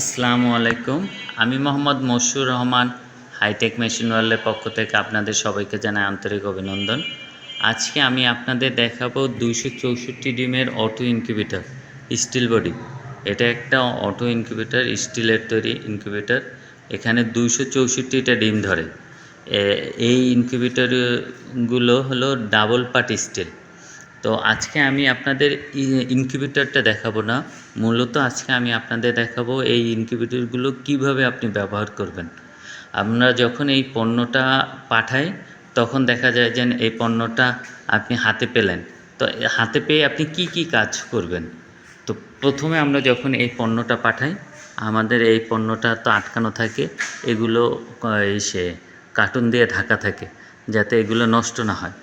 আসসালামু আলাইকুম। আমি মোহাম্মদ মশিউর রহমান, হাইটেক মেশিন ওয়ার্ল্ডের পক্ষ থেকে আপনাদের সবাইকে জানাই আন্তরিক অভিনন্দন। আজকে আমি আপনাদের দেখাবো দুইশো চৌষট্টি ডিমের অটো ইনকিউবেটর, স্টিল বডি। এটা একটা অটো ইনকিউবেটর, স্টিলের তৈরি ইনকিউবেটর। এখানে দুইশো চৌষট্টিটা ডিম ধরে। এই ইনকিউবেটরগুলো হলো ডাবল পার্ট স্টিল। তো আজকে আমি আপনাদের ইনকিউবেটরটা দেখাবো না। মূলত আজকে আমি আপনাদের দেখাবো এই ইনকিউবেটরগুলো কীভাবে আপনি ব্যবহার করবেন। আমরা যখন এই পণ্যটা পাঠাই, তখন দেখা যায় যে এই পণ্যটা আপনি হাতে পেলেন। তো হাতে পেয়ে আপনি কি কি কাজ করবেন? তো প্রথমে আমরা যখন এই পণ্যটা পাঠাই, আমাদের এই পণ্যটা তো আটকানো থাকে, এগুলো সে কার্টুন দিয়ে ঢাকা থাকে, যাতে এগুলো নষ্ট না হয়।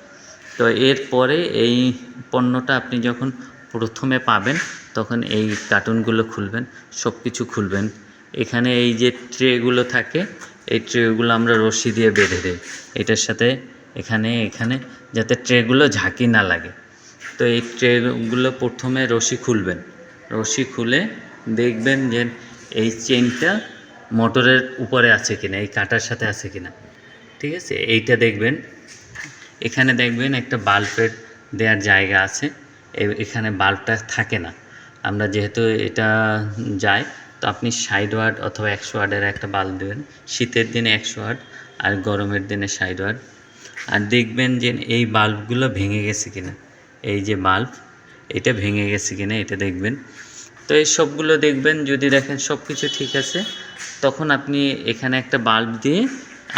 তো এরপরে এই পণ্যটা আপনি যখন প্রথমে পাবেন, তখন এই কার্টুনগুলো খুলবেন সব কিছু খুলবেন। এখানে এই যে ট্রেগুলো থাকে, এই ট্রেগুলো আমরা রশি দিয়ে বেঁধে দিই। এটার সাথে এখানে এখানে, যাতে ট্রেগুলো ঝাঁকি না লাগে। তো এই ট্রেগুলো প্রথমে রশি খুলবেন। রশি খুলে দেখবেন যে এই চেনটা মোটরের উপরে আছে কিনা, এই কাটার সাথে আছে কিনা। ঠিক আছে? এইটা দেখবেন। এখানে দেখবেন একটা বাল্বের দেওয়ার জায়গা আছে। এখানে বাল্বটা থাকে না। আমরা যেহেতু এটা যাই, তো আপনি ষাট ওয়াট অথবা একশো ওয়াটের একটা বাল্ব দেবেন। শীতের দিনে একশো ওয়াট আর গরমের দিনে ষাট ওয়াট আর দেখবেন যে এই বাল্বগুলো ভেঙে গেছে কিনা। এই যে বাল্ব, এটা ভেঙে গেছে কিনা এটা দেখবেন। তো এই সবগুলো দেখবেন, যদি দেখেন সব কিছু ঠিক আছে, তখন আপনি এখানে একটা বাল্ব দিয়ে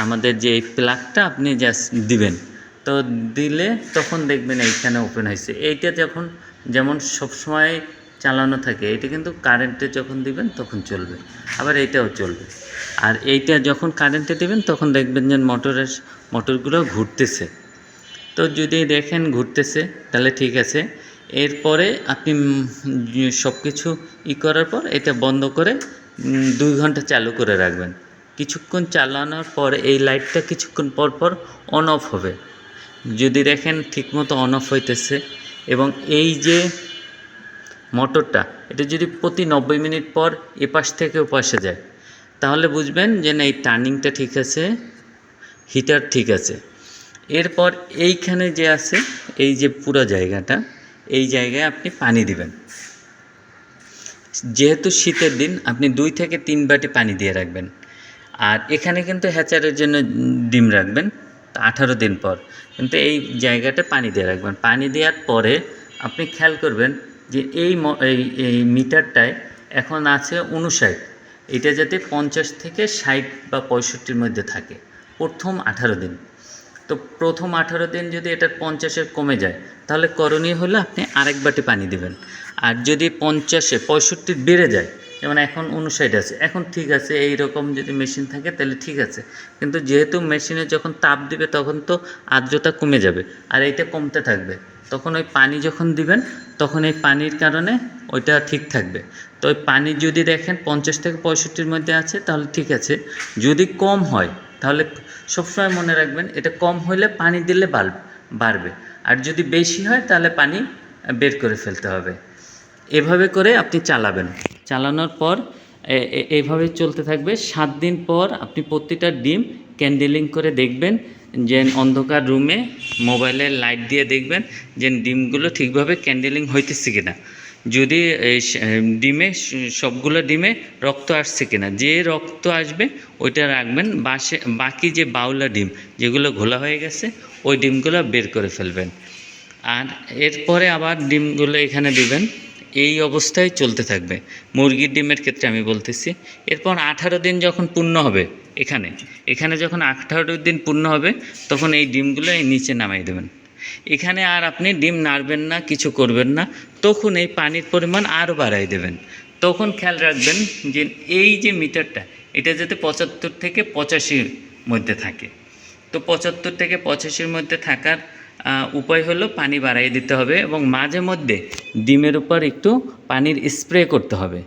আমাদের যে এই প্লাগটা আপনি জাস্ট দিবেন। তো দিলে তখন দেখবেন এইখানে ওপেন হয়েছে। এইটা যখন যেমন সবসময় চালানো থাকে এটা কিন্তু কারেন্টে যখন দিবেন তখন চলবে, আবার এইটাও চলবে। আর এইটা যখন কারেন্টে দিবেন তখন দেখবেন যে মোটরের মোটরগুলো ঘুরতেছে। তো যদি দেখেন ঘুরতেছে, তাহলে ঠিক আছে। এরপরে আপনি সব কিছু ই করার পর এটা বন্ধ করে দুই ঘণ্টা চালু করে রাখবেন। কিছুক্ষণ চালানোর পর এই লাইটটা কিছুক্ষণ পর পর অন অফ হবে। যদি দেখেন ঠিকমতো অন অফ হইতেছে এবং এই যে মোটরটা এটা যদি প্রতি নব্বই মিনিট পর এপাশ থেকে ওপাশে যায়, তাহলে বুঝবেন যে না, এই টার্নিংটা ঠিক আছে হিটার ঠিক আছে। এরপর এইখানে যে আছে, এই যে পুরো জায়গাটা, এই জায়গায় আপনি পানি দিবেন। যেহেতু শীতের দিন, আপনি দুই থেকে তিন বাটি পানি দিয়ে রাখবেন। আর এখানে কিন্তু হ্যাচারের জন্য ডিম রাখবেন। আঠারো দিন পর। কিন্তু এই জায়গাটা পানি দিয়ে রাখবেন। পানি দেওয়ার পরে আপনি খেয়াল করবেন যে এই এই মিটারটায় এখন আছে উনষাট এটা যাতে পঞ্চাশ থেকে ষাট বা পঁয়ষট্টির মধ্যে থাকে। প্রথম আঠারো দিন। তো প্রথম আঠারো দিন যদি এটা পঞ্চাশের কমে যায়, তাহলে করণীয় হলে আপনি আরেক বাটি পানি দিবেন। আর যদি পঞ্চাশে, পঁয়ষট্টির বেড়ে যায় যেমন এখন উনষাট আছে। এখন ঠিক আছে এই রকম যদি মেশিন থাকে তাহলে ঠিক আছে। কিন্তু যেহেতু মেশিনে যখন তাপ দিবে তখন তো আর্দ্রতা কমে যাবে আর এইটা কমতে থাকবে। তখন ওই পানি যখন দিবেন, তখন এই পানির কারণে ওইটা ঠিক থাকবে। তো ওই পানি যদি দেখেন পঞ্চাশ থেকে পঁয়ষট্টির মধ্যে আছে, তাহলে ঠিক আছে। যদি কম হয়, তাহলে সবসময় মনে রাখবেন এটা কম হলে পানি দিলে বাড়বে। আর যদি বেশি হয়, তাহলে পানি বের করে ফেলতে হবে। এভাবে করে আপনি চালাবেন। চালানোর পর এইভাবে চলতে থাকবে। সাত দিন পর আপনি প্রতিটা ডিম ক্যান্ডেলিং করে দেখবেন যে অন্ধকার রুমে মোবাইলের লাইট দিয়ে দেখবেন যে ডিমগুলো ঠিকভাবে ক্যান্ডেলিং হইতেছে কিনা। যদি ডিমে সবগুলো ডিমে রক্ত আসছে কিনা। যে রক্ত আসবে, ওইটা রাখবেন। বাসে, বাকি যে বাউলা ডিম, যেগুলো ঘোলা হয়ে গেছে, ওই ডিমগুলো বের করে ফেলবেন। আর এরপরে আবার ডিমগুলো এখানে দিবেন। এই অবস্থায় চলতে থাকবে। মুরগির ডিমের ক্ষেত্রে আমি বলতেছি, এরপর আঠারো দিন যখন পূর্ণ হবে এখানে এখানে যখন আঠারো দিন পূর্ণ হবে, তখন এই ডিমগুলো এই নিচে নামাই দেবেন। এখানে আর আপনি ডিম নাড়বেন না, কিছু করবেন না, তখন এই পানির পরিমাণ আরও বাড়াই দেবেন। তখন খেয়াল রাখবেন যে এই যে মিটারটা, এটা যাতে পঁচাত্তর থেকে পঁচাশির মধ্যে থাকে। তো পঁচাত্তর থেকে পঁচাশির মধ্যে থাকার উপায় হলো পানি বাড়াই দিতে হবে এবং মাঝে মধ্যে ডিমের উপর একটু পানির স্প্রে করতে হবে।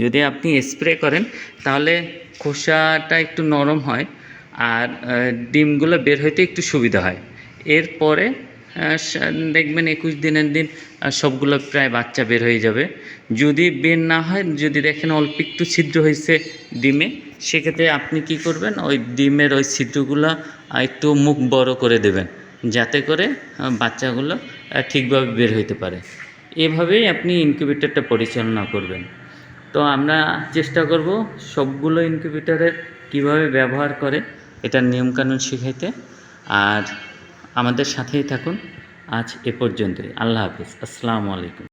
যদি আপনি স্প্রে করেন, তাহলে খোসাটা একটু নরম হয় আর ডিমগুলো বের হইতে একটু সুবিধা হয়। এরপরে দেখবেন একুশ দিনের দিন সবগুলো প্রায় বাচ্চা বের হয়ে যাবে। যদি বের না হয়, যদি দেখেন অল্প একটু ছিদ্র হয়েছে ডিমে, সেক্ষেত্রে আপনি কি করবেন, ওই ডিমের ওই ছিদ্রগুলো একটু মুখ বড় করে দেবেন। যাতে করে বাচ্চাগুলো ঠিকভাবে বের হইতে পারে। এভাবেই আপনি ইনকিউবেটারটা পরিচালনা করবেন। তো আমরা চেষ্টা করব সবগুলো ইনকিউবেটারের কীভাবে ব্যবহার করে এটার নিয়মকানুন শিখাইতে। আর আমাদের সাথেই থাকুন। আজ এ পর্যন্তই। আল্লাহ হাফিজ। আসসালামু আলাইকুম।